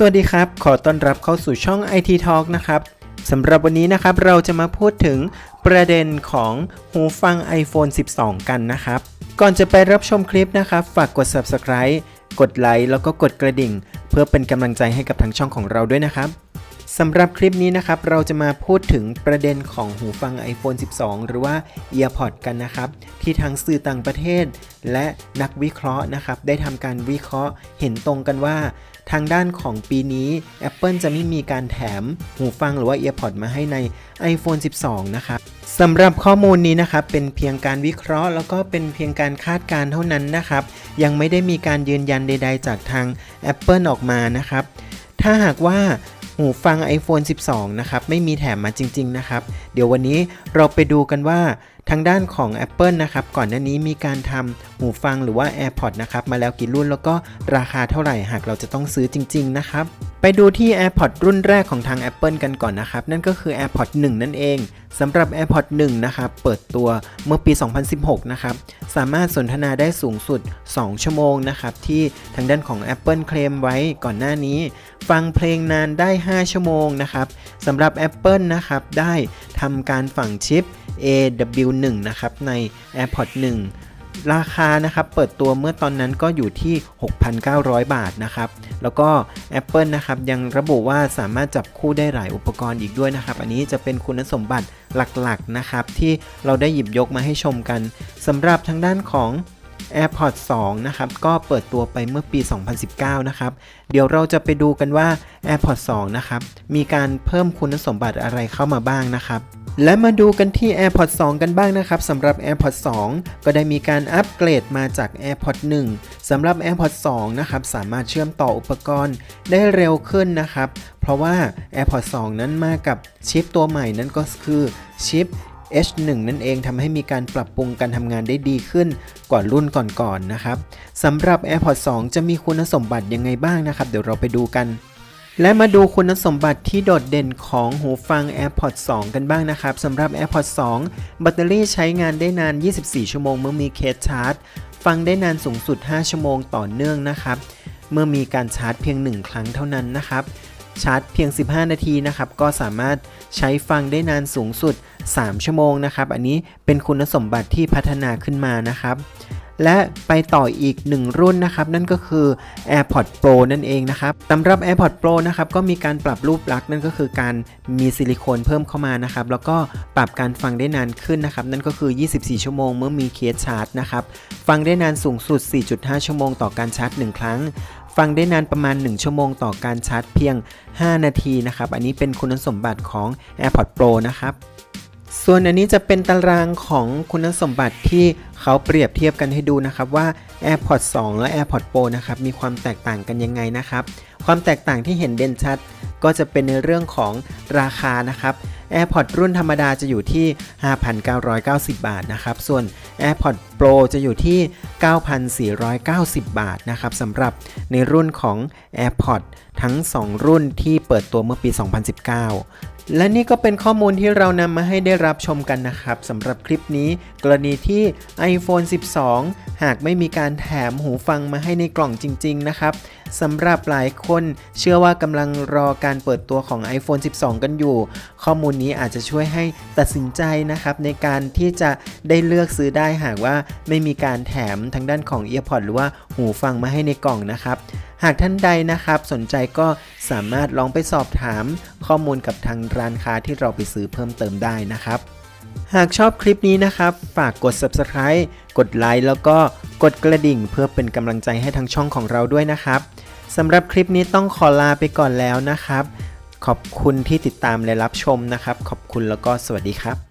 สวัสดีครับ ขอต้อนรับเข้าสู่ช่อง IT Talk นะครับสำหรับวันนี้นะครับเราจะมาพูดถึงประเด็นของหูฟัง iPhone 12 กันนะครับ ก่อนจะไปรับชมคลิปนะครับ ฝากกด Subscribe กดไลค์แล้วก็กดกระดิ่ง เพื่อเป็นกำลังใจให้กับทางช่องของเราด้วยนะครับสำหรับคลิปนี้นะครับเราจะมาพูดถึงประเด็นของหูฟัง iPhone 12 หรือว่า EarPod กันนะครับ ที่ทางสื่อต่างประเทศ และนักวิเคราะห์นะครับ ได้ทำการวิเคราะห์เห็นตรงกันว่า ทางด้านของปีนี้ Apple จะไม่มีการแถมหูฟังหรือว่า EarPod มาให้ใน iPhone 12 นะครับสำหรับข้อมูลนี้นะครับ เป็นเพียงการวิเคราะห์ แล้วก็เป็นเพียงการคาดการณ์เท่านั้นนะครับ ยังไม่ได้มีการยืนยันใด ๆ จากทาง Apple ออกมานะครับ ถ้าหากว่า หูฟัง iPhone 12 นะครับ ไม่มีแถมมาจริง ๆ นะครับ เดี๋ยววันนี้เราไปดูกันว่าทางด้านของ Apple นะครับ ก่อนหน้านี้มีการทำหูฟังหรือว่า AirPods นะครับ มาแล้วกี่รุ่นแล้วก็ราคาเท่าไหร่หากเราจะต้องซื้อจริง ๆ นะครับ ไปดูที่ AirPods รุ่นแรกของทาง Apple กันก่อนนะครับ นั่นก็คือ AirPods 1 นั่นเองสำหรับ AirPods 1 นะครับเปิดตัวเมื่อปี 2016 นะครับ สามารถสนทนาได้สูงสุด 2 ชั่วโมงนะครับ ที่ทางด้านของ Apple เคลมไว้ก่อนหน้านี้ ฟังเพลงนานได้ 5 ชั่วโมงนะครับสำหรับ Apple นะครับ ได้ทำการฝังชิป AW1 นะครับใน AirPods 1 ราคานะครับเปิดตัวเมื่อตอนนั้นก็อยู่ที่ 6,900 บาทนะครับแล้วก็ Apple นะครับยังระบุว่าสามารถจับคู่ได้หลายอุปกรณ์อีกด้วยนะครับ อันนี้จะเป็นคุณสมบัติหลักๆนะครับที่เราได้หยิบยกมาให้ชมกันสำหรับทางด้านของ AirPods 2 นะครับ ก็เปิดตัวไปเมื่อปี 2019 นะครับ เดี๋ยวเราจะไปดูกันว่า AirPods 2 นะครับ มีการเพิ่มคุณสมบัติอะไรเข้ามาบ้างนะครับ และมาดูกันที่ AirPods 2 กันบ้างนะครับสำหรับ AirPods 2 ก็ได้มีการอัปเกรดมาจาก AirPods 1สำหรับ AirPods 2 นะครับสามารถเชื่อมต่ออุปกรณ์ได้เร็วขึ้นนะครับ เพราะว่า AirPods 2 นั้นมากับชิปตัวใหม่นั่นก็คือชิป H1 นั่นเองทำให้มีการปรับปรุงการทำงานได้ดีขึ้นกว่ารุ่นก่อนๆนนะครับสำหรับ AirPods 2 จะมีคุณสมบัติยังไงบ้างนะครับ เดี๋ยวเราไปดูกัน และมาดูคุณสมบัติที่โดดเด่นของหูฟัง AirPods 2 กันบ้างนะครับสำหรับ AirPods 2 แบตเตอรี่ใช้งานได้นาน 24 ชั่วโมงเมื่อมีเคสชาร์จ ฟังได้นานสูงสุด 5 ชั่วโมงต่อเนื่องนะครับ เมื่อมีการชาร์จเพียง 1 ครั้งเท่านั้นนะครับ ชาร์จเพียง 15 นาทีนะครับ ก็สามารถใช้ฟังได้นานสูงสุด 3 ชั่วโมงนะครับ อันนี้เป็นคุณสมบัติที่พัฒนาขึ้นมานะครับ และไปต่ออีก 1 รุ่นนะครับ นั่นก็คือ AirPods Pro นั่นเองนะครับสำหรับ AirPods Pro นะครับ ก็มีการปรับรูปลักษณ์นั่นก็คือการมีซิลิโคนเพิ่มเข้ามานะครับ แล้วก็ปรับการฟังได้นานขึ้นนะครับ นั่นก็คือ 24 ชั่วโมงเมื่อมีเคสชาร์จนะครับ ฟังได้นานสูงสุด 4.5 ชั่วโมงต่อการชาร์จ 1 ครั้งฟังได้นานประมาณ 1 ชั่วโมงต่อการชาร์จเพียง 5 นาทีนะครับ อันนี้เป็นคุณสมบัติของ AirPods Pro นะครับ ส่วนอันนี้จะเป็นตารางของคุณสมบัติที่เขาเปรียบเทียบกันให้ดูนะครับว่า AirPods 2 และ AirPods Pro นะครับมีความแตกต่างกันยังไงนะครับ ความแตกต่างที่เห็นเด่นชัด ก็จะเป็นในเรื่องของราคานะครับ AirPods รุ่นธรรมดาจะอยู่ที่ 5,990 บาทนะครับ ส่วน AirPods Pro จะอยู่ที่ 9,490 บาทนะครับสำหรับในรุ่นของ AirPods ทั้ง 2 รุ่นที่เปิดตัวเมื่อปี 2019และนี่ก็เป็นข้อมูลที่เรานำมาให้ได้รับชมกันนะครับสำหรับคลิปนี้กรณีที่ iPhone 12 หากไม่มีการแถมหูฟังมาให้ในกล่องจริง ๆ นะครับสำหรับหลายคนเชื่อว่ากำลังรอการเปิดตัวของ iPhone 12 กันอยู่ ข้อมูลนี้อาจจะช่วยให้ตัดสินใจนะครับ ในการที่จะได้เลือกซื้อได้หากว่าไม่มีการแถมทางด้านของ earpod หรือว่าหูฟังมาให้ในกล่องนะครับ หากท่านใดนะครับสนใจก็สามารถลองไปสอบถามข้อมูลกับทางร้านค้าที่เราไปซื้อเพิ่มเติมได้นะครับหากชอบคลิปนี้นะครับ ฝากกด subscribe กดไลค์แล้วก็กดกระดิ่งเพื่อเป็นกำลังใจให้ทางช่องของเราด้วยนะครับสำหรับคลิปนี้ต้องขอลาไปก่อนแล้วนะครับ ขอบคุณที่ติดตามและรับชมนะครับ ขอบคุณแล้วก็สวัสดีครับ